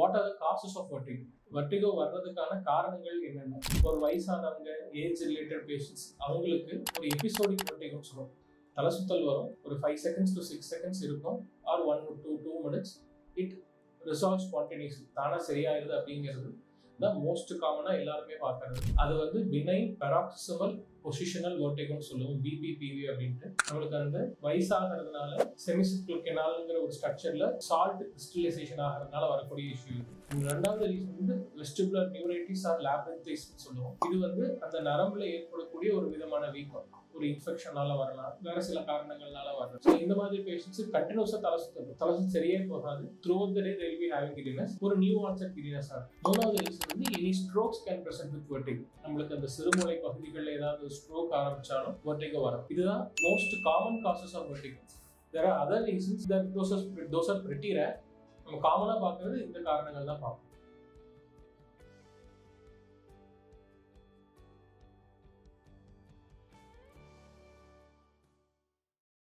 What are the causes of vertigo vertigo வர்றதுக்கான காரணங்கள் என்னென்ன? ஒரு வயசானவங்க ஏஜ் ரிலேட்டட் பேஷண்ட்ஸ் அவங்களுக்கு ஒரு எபிசோடிக் வர்டிகோன்னு சொல்லுவோம் தலை சுத்தல் வரும். ஒரு five seconds to six seconds இருக்கும். Or one two two minutes it resolve spontaneous தானாக சரியாயிருது அப்படிங்கிறது தான் மோஸ்ட் காமனாக எல்லாருமே பார்க்கறது. அது வந்து வினை பெராக்சிமல் பொசிஷனல் வேர்டிகோன்னு சொல்லுவோம். பிபிபிவி அப்படின்ட்டு. நம்மளுக்கு அந்த வயசாகிறதுனால செமிசிக்ளல் கெனாலுங்கிற ஒரு ஸ்ட்ரக்சர்ல சால்ட் கிறிஸ்டலைசேஷன் ஆகிறதுனால வரக்கூடிய இஷ்யூ இது. ரெண்டாவது ரீசன் வந்து வெஸ்டிபுலர் நியூரைட்டிஸ் ஆர் லேப்ரன்டைஸ் சொல்லுவோம். இது வந்து அந்த நரம்புல ஏற்படக்கூடிய ஒரு விதமான வீக்கம். ஒரு இன்ஃபெக்ஷனால வரலாம். வேற சில காரணங்கள்னால வரலாம். ஸோ இந்த மாதிரி பேஷண்ட்ஸ் கண்டினியூஸா தலை சுத்தணும். தலை சுத்தம் சரியே போகாது. Through the day they'll be having giddiness ஒரு நியூ ஆன்சர் கிரினஸ் ஆகும் மூணாவது ரீசன் வந்து any strokes can present with vertigo நம்மளுக்கு அந்த சிறுமூளை பகுதிகளில் ஏதாவது ஸ்ட்ரோக் ஆரம்பிச்சாலும் வெர்டிகோ வரும். இதுதான் most common causes of vertigo there are other reasons that those those are pretty rare நம்ம காமனாக பார்க்கறது இந்த காரணங்கள் தான் பார்ப்போம்.